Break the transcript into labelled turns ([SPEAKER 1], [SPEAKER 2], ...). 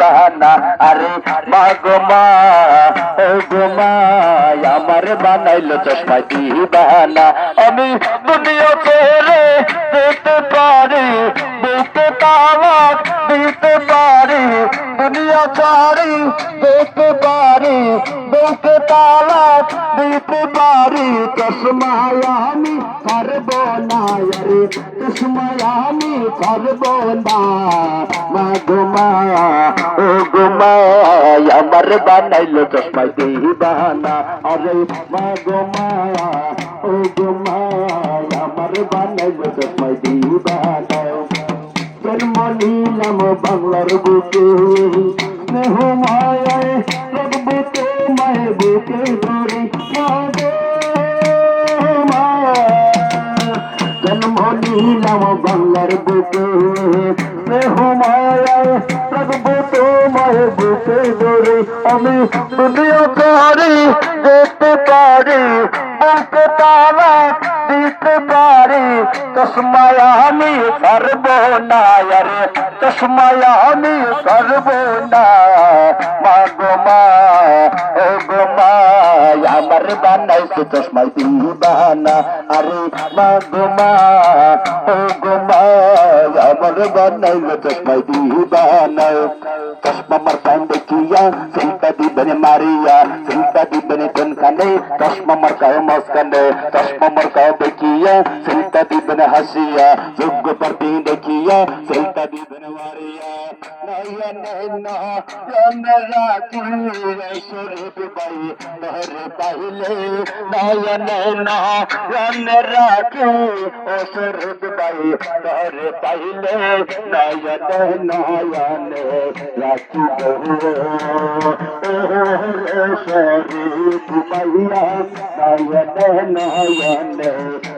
[SPEAKER 1] বাহানা আরে মা গো মা ও বানাইলো চশমা দিহি বাহানা আমি দুনিয়া ছেড়ে যেতে পারি, দেখতে তালাক ছাড়ি দেখতে পারি দেখতে তালাক দিতে পারি চশমায় আমি পারব না রে চশমায় আমি পারব না। মা গো মা, ও গো মা, আমার বানাইলো চশমা দিহি বাহানা আরে মা গো মা, ও গো মা, আমার বানাইলো চশমা দিহি বাহানা জন্ম নিলাম বাংলার বুকে। স্নেহ মায়ায় রাখব তোমায় ধরে। জন্ম নিলাম বাংলার বুকে স্নেহ মায়ায় ধরে আমি দুনিয়া পারি যেতে পারি দিতে পারি চশমায় আমি পারব না রে চশমায় আমি পারব না। মা গো মা, ও গো মা, আমার বানাইছে চশমায় দিবানা আরে মা গো মা, ও গো মা, আমার বানাইলো চশমায় দিবানা চশমা মার পান দেখিয়া চিন্তা দিবেন মারিয়া চিন্তা দিবেন কানে চশমা মার কায় মাঝখানে, চশমা মার কায় দেখিয়া দিবেন হাসিয়া যোগ্য প্রার্থী দেখিয়া চিন্তা দিবেন মারিয়া নয়ন নয়ন রাখি শরীফ বাই তোরে পাইলে নয়ন নয়ন রাখি ও শরীফ বাই তোরে পাইলে নয়ন নয়ন রাখি শরীফ পাইয়া নয়ন নয়ন রাখি